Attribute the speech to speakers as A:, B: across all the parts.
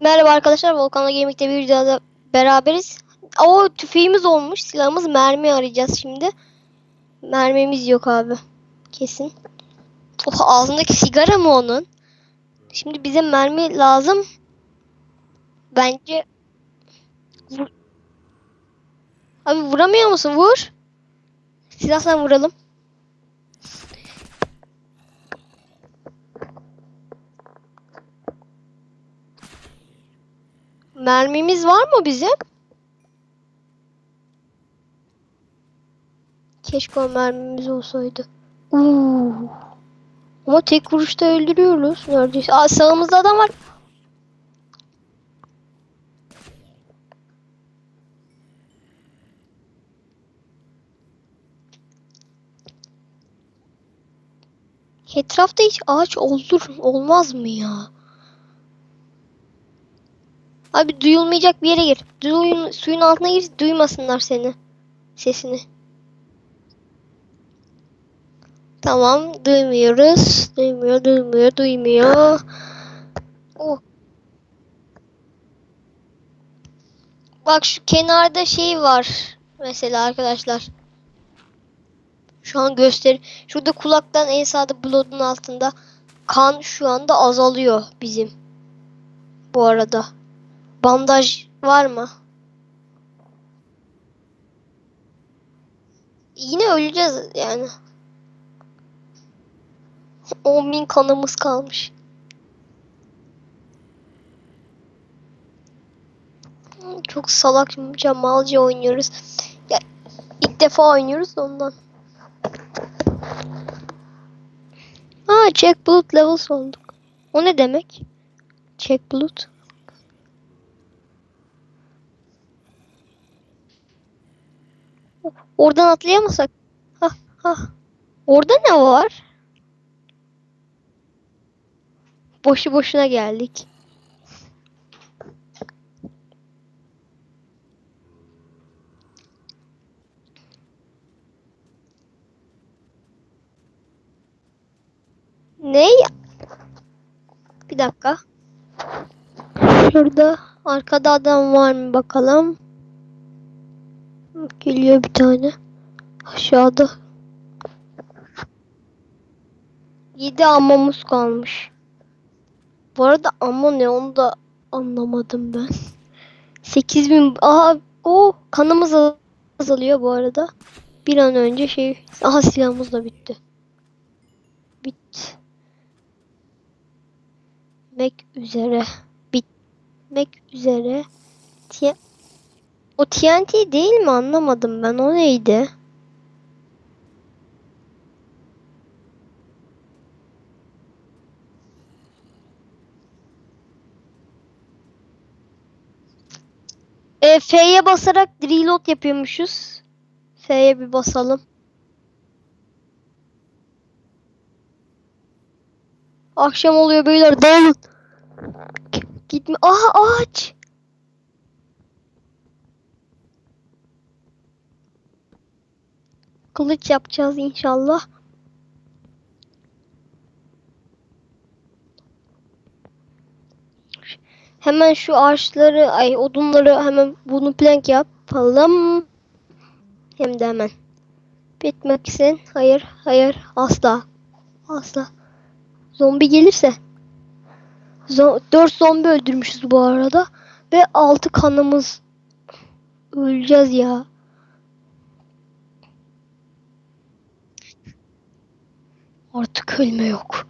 A: Merhaba arkadaşlar, Volkan'la Gaming'de bir videoda beraberiz. O tüfeğimiz olmuş, silahımız mermi arayacağız şimdi. Mermimiz yok abi, kesin. Oh, ağzındaki sigara mı onun? Şimdi bize mermi lazım. Bence... Vur. Abi vuramıyor musun? Vur. Silahla vuralım. Mermimiz var mı bizim? Keşke o mermimiz olsaydı. Uuu. Ama tek vuruşta öldürüyoruz neredeyse. Aa sağımızda adam var. Etrafta hiç ağaç olur olmaz mı ya? Abi duyulmayacak bir yere gir. Duyun, suyun altına gir duymasınlar seni. Sesini. Tamam duymuyoruz. Duymuyor duymuyor duymuyor. Oh. Bak şu kenarda şey var. Mesela arkadaşlar. Şu an göster. Şurada kulaktan en sağda blood'un altında kan şu anda azalıyor bizim. Bu arada. Bandaj var mı? Yine öleceğiz yani. 10 bin kanımız kalmış. Çok salakça malca oynuyoruz. Ya ilk defa oynuyoruz da ondan. Aa check blood levels olduk. O ne demek? Check blood. Oradan atlayamasak. Hah hah. Orada ne var? Boşu boşuna geldik. Ne? Bir dakika. Şurada arkada adam var mı bakalım. Geliyor bir tane. Aşağıda. 7 ammamız kalmış. Bu arada amma ne onu da anlamadım ben. 8000 aha o kanımız azalıyor bu arada. Bir an önce şey aha silahımız da bitti. Bitmek üzere. Bitmek üzere. T o TNT değil mi anlamadım ben o neydi? E, F'ye basarak reload yapıyormuşuz. F'ye bir basalım. Akşam oluyor beyler dağılın. Gitme. Aha ağaç. Kılıç yapacağız inşallah. Hemen şu ağaçları, ay odunları hemen bunu plank yapalım. Hem de hemen. Bitmek için. Hayır, hayır, asla. Asla. Zombi gelirse. Zo 4 zombi öldürmüşüz bu arada. Ve 6 kanımız. Öleceğiz ya. Artık ölme yok.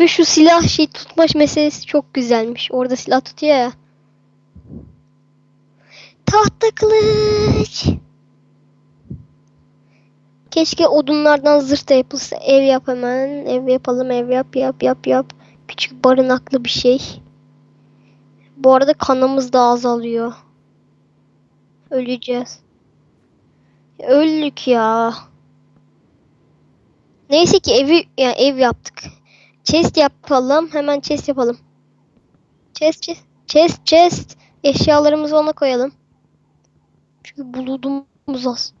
A: Ve şu silah şey tutma meselesi çok güzelmiş. Orada silah tutuyor ya. Tahta kılıç. Keşke odunlardan zırh da yapılsa. Ev yap hemen. Ev yapalım. Ev yap yap yap yap. Küçük barınaklı bir şey. Bu arada kanımız da azalıyor. Öleceğiz. Öldük ya. Neyse ki evi yani ev yaptık. Chest yapalım. Hemen chest yapalım. Chest chest chest chest. Eşyalarımızı ona koyalım. Çünkü buludumuz az.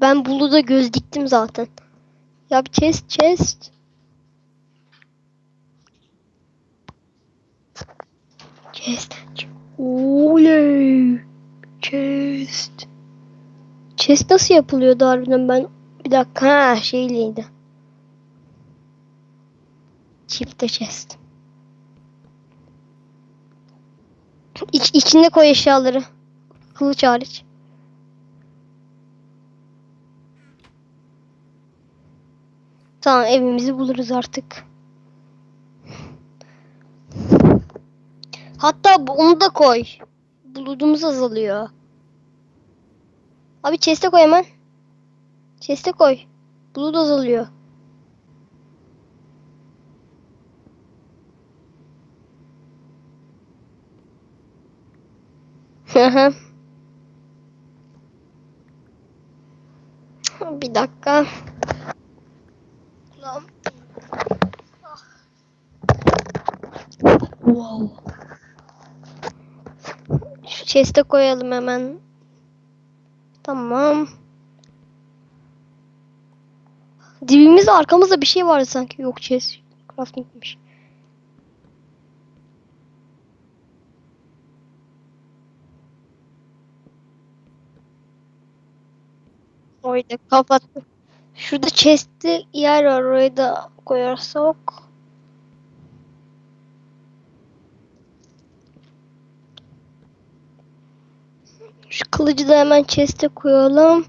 A: Ben buluda göz diktim zaten. Ya chest chest. Chest. Oley. Chest. Chest nasıl yapılıyordu harbiden ben bir dakika ha şeyliydi. Çifte chest. İç, içine koy eşyaları. Kılıç hariç. Tamam evimizi buluruz artık. Hatta onu da koy. Buludumuz azalıyor. Abi chest'e koy hemen. Chest'e koy. Bulut azalıyor. Bir dakika. Ah. Wow. Chest'e koyalım hemen. Tamam. Dibimizde arkamızda bir şey vardı sanki. Yok chest. Crafting'miş. Orayı da kapattım. Şurada chest'li yer var. Orayı da koyarsak. Şu kılıcı da hemen chest'e koyalım.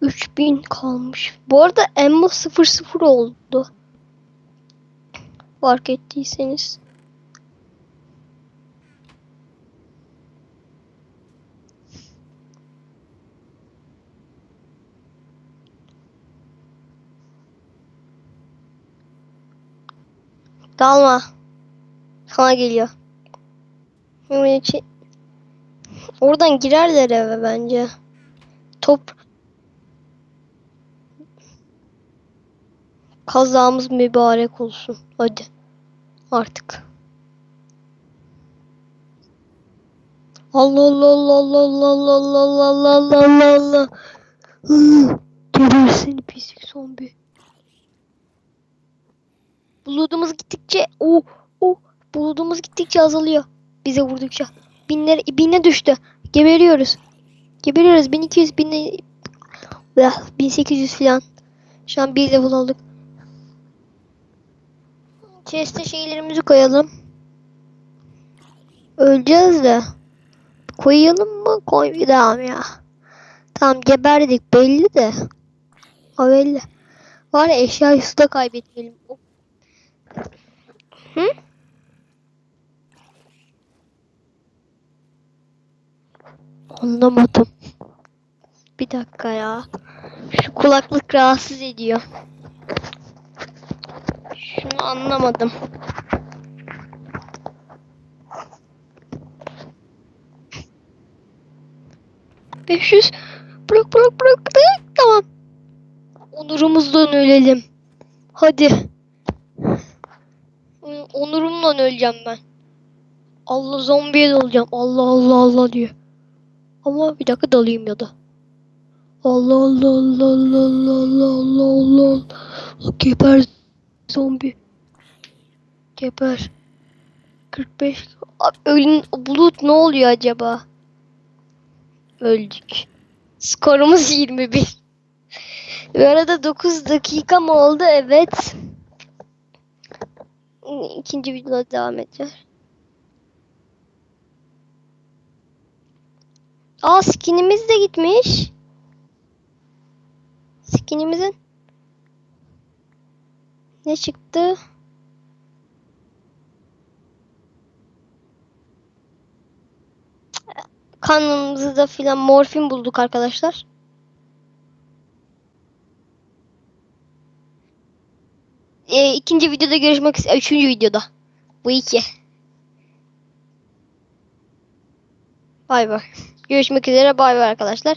A: 3000 kalmış. Bu arada Emma 00 oldu. Fark ettiyseniz. Dalma. Sana geliyor. Hemen içi... Oradan girerler eve bence. Top kazamız mübarek olsun. Hadi. Artık. Allah Allah Allah Allah Allah Allah Allah Allah Allah Allah Allah Allah seni pislik zombi. Buludumuz gittikçe o o buludumuz gittikçe azalıyor. Bize vurdukça. Binler bine düştü. Geberiyoruz. Geberiyoruz. 1200 bin 1800 falan. Şu an bir level aldık. Chest'e şeylerimizi koyalım. Öleceğiz de. Koyalım mı? Koymayalım ya. Tamam geberdik belli de. O belli. Var ya eşyayı suda kaybetmeyelim. Hı? Anlamadım. Bir dakika ya. Şu kulaklık rahatsız ediyor. Şunu anlamadım. Beş yüz. Bırak bırak bırak. Tamam. Onurumuzdan ölelim. Hadi. Onurumdan öleceğim ben. Allah zombiye dalacağım. Allah Allah Allah diyor. Ama bir dakika dalayım ya da. Allah Allah Allah Allah Allah Allah Allah Allah Allah Geber zombi. Geber. 45. Abi ölün bulut ne oluyor acaba? Öldük. Skorumuz 21. Bu arada 9 dakika mı oldu? Evet. İkinci videoda devam edeceğiz. Aa skinimiz de gitmiş. Skinimizin ne çıktı? Kanımızda filan morfin bulduk arkadaşlar. Ee, ikinci videoda görüşmek üzere. Üçüncü videoda. Bu iki. Bay bay. Görüşmek üzere. Bay bay arkadaşlar.